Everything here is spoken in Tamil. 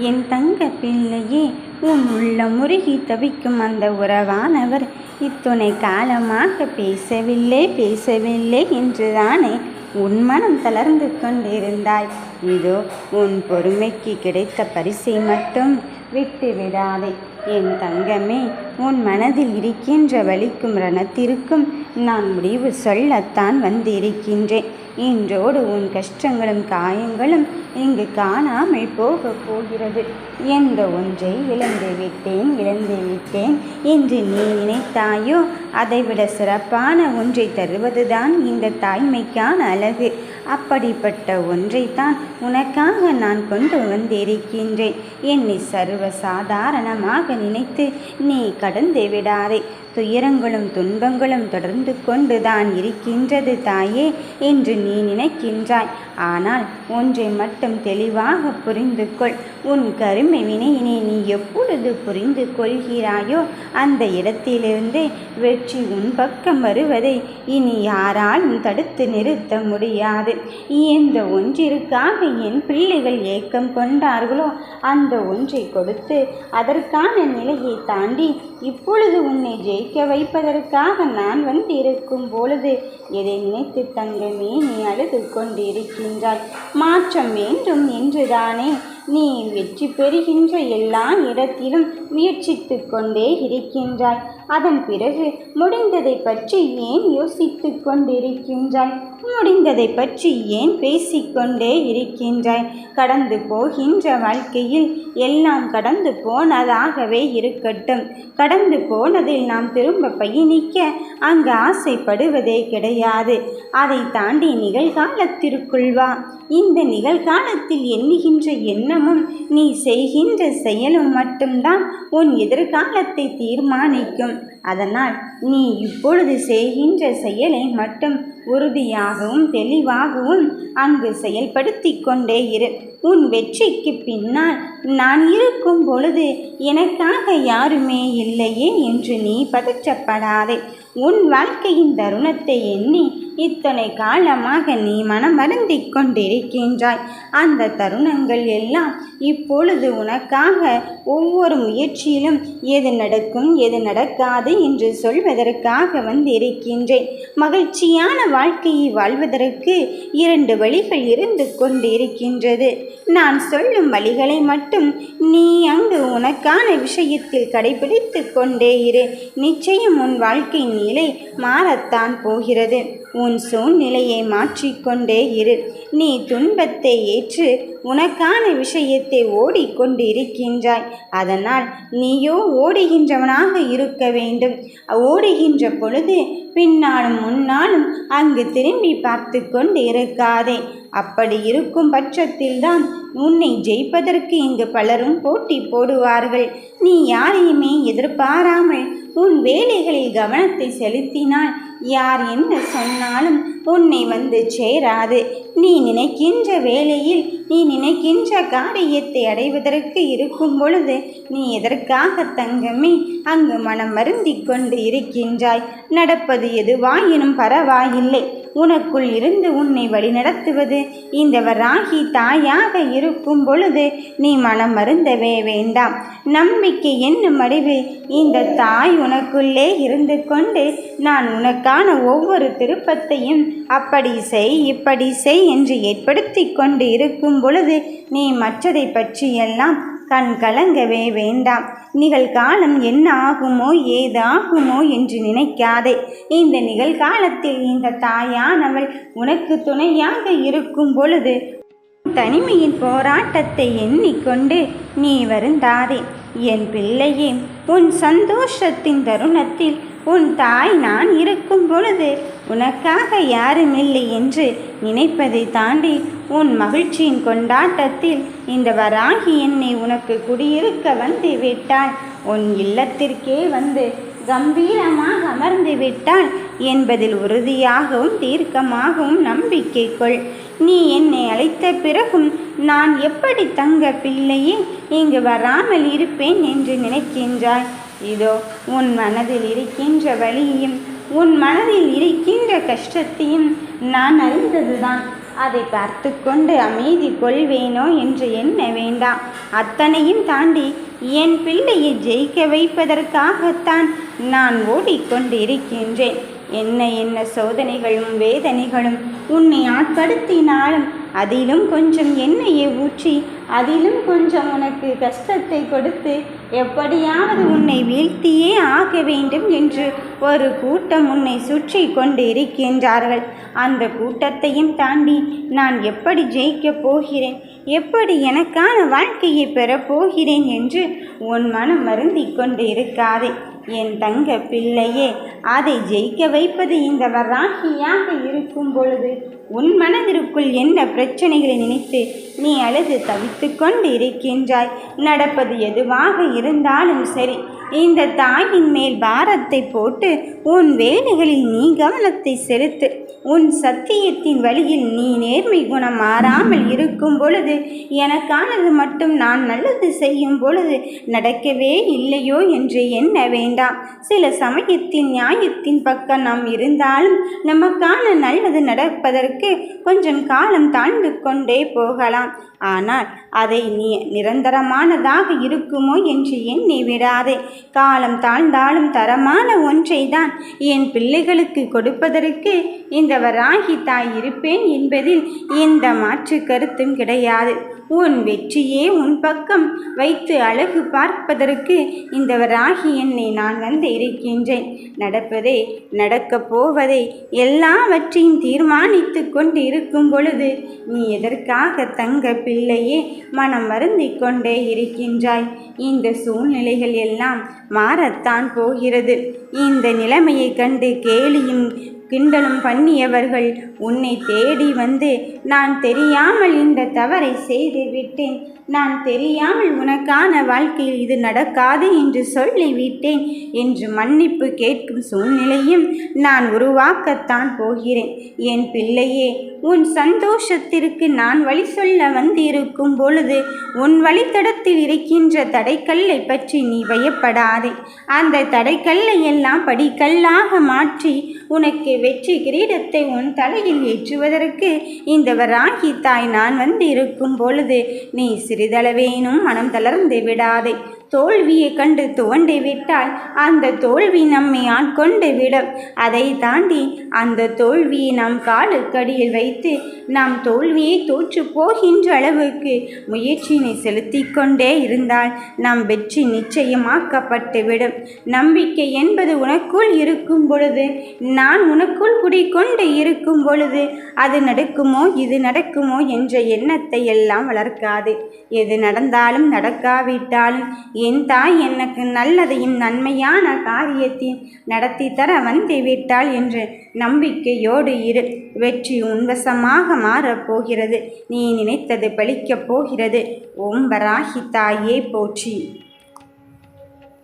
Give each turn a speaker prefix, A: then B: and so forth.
A: என் தங்க பிள்ளையே உன் உள்ள முருகி தவிக்கும் அந்த உறவானவர் இத்துணை காலமாக பேசவில்லை பேசவில்லை என்றுதானே உன் மனம் தளர்ந்து கொண்டிருந்தாய். இதோ உன் பொறுமைக்கு கிடைத்த பரிசை மட்டும் விட்டு விடாதே. என் தங்கமே உன் மனதில் இருக்கின்ற வலிக்கும் ரணத்திற்கும் நான் முடிவு சொல்லத்தான் வந்திருக்கின்றேன். இன்றோடு உன் கஷ்டங்களும் காயங்களும் இங்கு காணாமல் போக போகிறது. எந்த ஒன்றை இழந்து விட்டேன் இழந்து விட்டேன். என்று நீ நினைத்தாயோ? அதைவிட சிறப்பான ஒன்றை தருவதுதான் இந்த தாய்மைக்கான அழகு. அப்படிப்பட்ட ஒன்றைத்தான் உனக்காக நான் கொண்டு வந்திருக்கின்றேன். என்னை சர்வ சாதாரணமாக நினைத்து நீ கடந்து விடாதே. துயரங்களும் துன்பங்களும் தொடர்ந்து கொண்டுதான் இருக்கின்றது தாயே என்று நீ நினைக்கின்றாய். ஆனால் ஒன்றை மட்டும் தெளிவாக புரிந்து கொள் உன் கருமை வினையினை நீ எப்பொழுது புரிந்து கொள்கிறாயோ அந்த இடத்திலிருந்து வெற்றி உன் பக்கம் வருவதை இனி யாராலும் தடுத்து நிறுத்த முடியாது. எந்த ஒன்றிற்காக என் பிள்ளைகள் ஏக்கம் கொண்டார்களோ அந்த ஒன்றை கொடுத்து அதற்கான நிலையை தாண்டி இப்பொழுது உன்னை ஜெயிக்க வைப்பதற்காக நான் வந்து இருக்கும் பொழுது எதை நினைத்து தங்கமே நீ அழுது கொண்டிருக்கின்றாய்? மாற்றமே வேண்டும் என்றுதானே நீ வெற்றி பெறுகின்ற எல்லா இடத்திலும் முயற்சித்து கொண்டே இருக்கின்றாய். அதன் பிறகு முடிந்ததை பற்றி ஏன் யோசித்து கொண்டிருக்கின்றாய்? முடிந்ததை பற்றி ஏன் பேசிக்கொண்டே இருக்கின்றாய்? கடந்து போகின்ற வாழ்க்கையில் எல்லாம் கடந்து போனதாகவே இருக்கட்டும். கடந்து போனதில் நாம் திரும்ப பயணிக்க அங்கு ஆசைப்படுவதே கிடையாது. அதை தாண்டி நிகழ்காலத்திற்குள் வா. இந்த நிகழ்காலத்தில் எண்ணுகின்ற எண்ணமும் நீ செய்கின்ற செயலும் மட்டும்தான் உன் எதிர்காலத்தை தீர்மானிக்கும். அதனால் நீ இப்பொழுது செய்கின்ற செயலை மட்டும் உறுதியாகவும் தெளிவாகவும் அங்கு செயல்படுத்தி கொண்டே இரு. உன் வெற்றிக்கு பின்னால் நான் இருக்கும் பொழுது எனக்காக யாருமே இல்லையே என்று நீ பதற்றப்படாதே. உன் வாழ்க்கையின் தருணத்தை எண்ணி இத்தனை காலமாக நீ மனம் மனமருந்திக் கொண்டிருக்கின்றாய். அந்த தருணங்கள் எல்லாம் இப்பொழுது உனக்காக ஒவ்வொரு முயற்சியிலும் எது நடக்கும் எது நடக்காது என்று சொல்வதற்காக வந்திருக்கின்றேன். மகிழ்ச்சியான வாழ்க்கையை வாழ்வதற்கு இரண்டு வழிகள் இருந்து கொண்டிருக்கின்றது. நான் சொல்லும் வழிகளை மட்டும் நீ அங்கு உனக்கான விஷயத்தில் கடைபிடித்து கொண்டே இரு. நிச்சயம் உன் வாழ்க்கை நீ நிலை மாறத்தான் போகிறது. உன் சூழ்நிலையை மாற்றிக்கொண்டே இரு. நீ துன்பத்தை ஏற்று உனக்கான விஷயத்தை ஓடிக்கொண்டு இருக்கின்றாய் அதனால் நீயோ ஓடுகின்றவனாக இருக்க வேண்டும். ஓடுகின்ற பொழுது பின்னாலும் முன்னாலும் அங்கு திரும்பி பார்த்து கொண்டு இருக்காதே. அப்படி இருக்கும் பட்சத்தில்தான் உன்னை ஜெயிப்பதற்கு இங்கு பலரும் போட்டி போடுவார்கள். நீ யாரையுமே எதிர்பாராமல் உன் வேலைகளில் கவனத்தை செலுத்தினால் யார் என்ன சொன்னாலும் உன்னை வந்து சேராது. நீ நினைக்கின்ற வேலையில் நீ நினைக்கின்ற காரியத்தை அடைவதற்கு இருக்கும் பொழுது நீ எதற்காக தங்கமே? அங்கு மனம் மருந்திக் கொண்டு இருக்கின்றாய். நடப்பது எதுவாயினும் பரவாயில்லை. உனக்குள் இருந்து உன்னை வழிநடத்துவது இந்த வராகி தாயாக இருக்கும் பொழுது நீ மனம் மருந்தவே வேண்டாம். நம்பிக்கை என்னும் அடிவில் இந்த தாய் உனக்குள்ளே இருந்து கொண்டு நான் உனக்கான ஒவ்வொரு திருப்பத்தையும் அப்படி செய் இப்படி செய் என்று ஏற்படுத்தி கொண்டு இருக்கும் பொழுது நீ மற்றதை பற்றியெல்லாம் கண் கலங்கவே வேண்டாம். நிகழ்காலம் என்ன ஆகுமோ ஏதாகுமோ என்று நினைக்காதே. இந்த நிகழ்காலத்தில் இந்த தாயானவள் உனக்கு துணையாக இருக்கும் பொழுது தனிமையின் போராட்டத்தை எண்ணிக்கொண்டு நீ வருந்தாதே. என் பிள்ளையே உன் சந்தோஷத்தின் தருணத்தில் உன் தாய் நான் இருக்கும் பொழுது உனக்காக யாரும் இல்லை என்று நினைப்பதை தாண்டி உன் மகிழ்ச்சியின் கொண்டாட்டத்தில் இந்த வராகி என்னை உனக்கு குடியிருக்க வந்து விட்டாள். உன் இல்லத்திற்கே வந்து கம்பீரமாக அமர்ந்து விட்டாள் என்பதில் உறுதியாகவும் தீர்க்கமாகவும் நம்பிக்கை கொள் நீ என்னை அழைத்த பிறகும் நான் எப்படி தங்க பிள்ளையே? இங்கு வராமல் இருப்பேன் என்று நினைக்கின்றாய். இதோ உன் மனதில் இருக்கின்ற வழியையும் உன் மனதில் இருக்கின்ற கஷ்டத்தையும் நான் அறிந்ததுதான். அதை பார்த்து கொண்டு அமைதி கொள்வேனோ என்று எண்ண வேண்டாம். அத்தனையும் தாண்டி என் பிள்ளையை ஜெயிக்க வைப்பதற்காகத்தான் நான் ஓடிக்கொண்டு இருக்கின்றேன் என்ன என்ன சோதனைகளும் வேதனைகளும் உன்னை ஆட்படுத்தினாலும் அதிலும் கொஞ்சம் எண்ணெயை ஊற்றி அதிலும் கொஞ்சம் உனக்கு கஷ்டத்தை கொடுத்து எப்படியாவது உன்னை வீழ்த்தியே ஆக வேண்டும் என்று ஒரு கூட்டம் உன்னை சுற்றி கொண்டு இருக்கின்றார்கள் அந்த கூட்டத்தையும் தாண்டி நான் எப்படி ஜெயிக்கப் போகிறேன் எப்படி எனக்கான வாழ்க்கையை பெறப் போகிறேன் என்று உன் மனம் வருந்தி கொண்டு இருக்காதே என் தங்க பிள்ளையே அதை ஜெயிக்க வைப்பது இந்த வராகியாக இருக்கும் பொழுது உன் மனதிற்குள் என்ன பிரச்சனைகளை நினைத்து நீ அழுது தவித்து கொண்டு இருக்கின்றாய்? நடப்பது எதுவாக இருந்தாலும் சரி இந்த தாயின் மேல் பாரத்தை போட்டு உன் வேலைகளில் நீ கவனத்தை செலுத்து. உன் சத்தியத்தின் வழியில் நீ நேர்மை குணம் மாறாமல் இருக்கும் பொழுது எனக்கானது மட்டும் நான் நல்லது செய்யும் பொழுது நடக்கவே இல்லையோ என்று எண்ண வேண்டாம். சில சமயத்தின் நியாயத்தின் பக்கம் நாம் இருந்தாலும் நமக்கான நல்லது நடப்பதற்கு கொஞ்சம் காலம் தாழ்ந்து கொண்டே போகலாம். ஆனால் அதை நீ நிரந்தரமானதாக இருக்குமோ என்று எண்ணி விடாதே. காலம் தாழ்ந்தாலும் தரமான ஒன்றை தான் என் பிள்ளைகளுக்கு கொடுப்பதற்கு இந்த வராகி தாய் இருப்பேன் என்பதில் எந்த மாற்று கருத்தும் கிடையாது. உன் வெற்றியே உன் பக்கம் வைத்து அழகு பார்ப்பதற்கு இந்தவராகி என்னை நான் வந்து இருக்கின்றேன். நடப்பதே நடக்கப் போவதே எல்லாவற்றையும் தீர்மானித்து கொண்டு இருக்கும் பொழுது நீ எதற்காக தங்க பிள்ளையே மனம் வருந்தி கொண்டே இருக்கின்றாய்? இந்த சூழ்நிலைகள் எல்லாம் மாறத்தான் போகிறது. இந்த நிலைமையை கண்டு கேலியும் கிண்டலும் பண்ணியவர்கள் உன்னை தேடி வந்து நான் தெரியாமல் இந்த தவறை செய்து விட்டேன். நான் தெரியாமல் உனக்கான வாழ்க்கையில் இது நடக்காது என்று சொல்லிவிட்டேன் என்று மன்னிப்பு கேட்கும் சூழ்நிலையும் நான் உருவாக்கத்தான் போகிறேன். என் பிள்ளையே உன் சந்தோஷத்திற்கு நான் வழி சொல்ல வந்திருக்கும் பொழுது உன் வழித்தடத்தில் இருக்கின்ற தடைக்கல்லை பற்றி நீ பயப்படாதே. அந்த தடைக்கல்லை எல்லாம் படிக்கல்லாக மாற்றி உனக்கு வெற்றி கிரீடத்தை உன் தலையில் ஏற்றுவதற்கு இந்த வராகி தாய் நான் வந்து இருக்கும் பொழுது நீ சிறிதளவேனும் மனம் தளர்ந்து விடாதே. தோல்வியை கண்டு துவண்டு விட்டால் அந்த தோல்வி நம்மை ஆட்கொண்டு விடும். அதை தாண்டி அந்த தோல்வியை நம் காலுக்கடியில் வைத்து நாம் தோல்வியை தோற்று போகின்ற அளவுக்கு முயற்சியினை செலுத்தி கொண்டே இருந்தால் நம் வெற்றி நிச்சயமாக்கப்பட்டு விடும். நம்பிக்கை என்பது உனக்குள் இருக்கும் பொழுது நான் உனக்குள் குடிக்கொண்டு இருக்கும் பொழுது அது நடக்குமோ இது நடக்குமோ என்ற எண்ணத்தை எல்லாம் வளர்க்காது. எது நடந்தாலும் நடக்காவிட்டாலும் என் தாய் எனக்கு நல்லதையும் நன்மையான காரியத்தையும் நடத்தி தர வந்துவிட்டாள் என்று நம்பிக்கையோடு இரு. வெற்றி உன்வசமாக மாறப்போகிறது நீ நினைத்தது பலிக்கப் போகிறது. ஓம் வராகி தாயே போற்றி.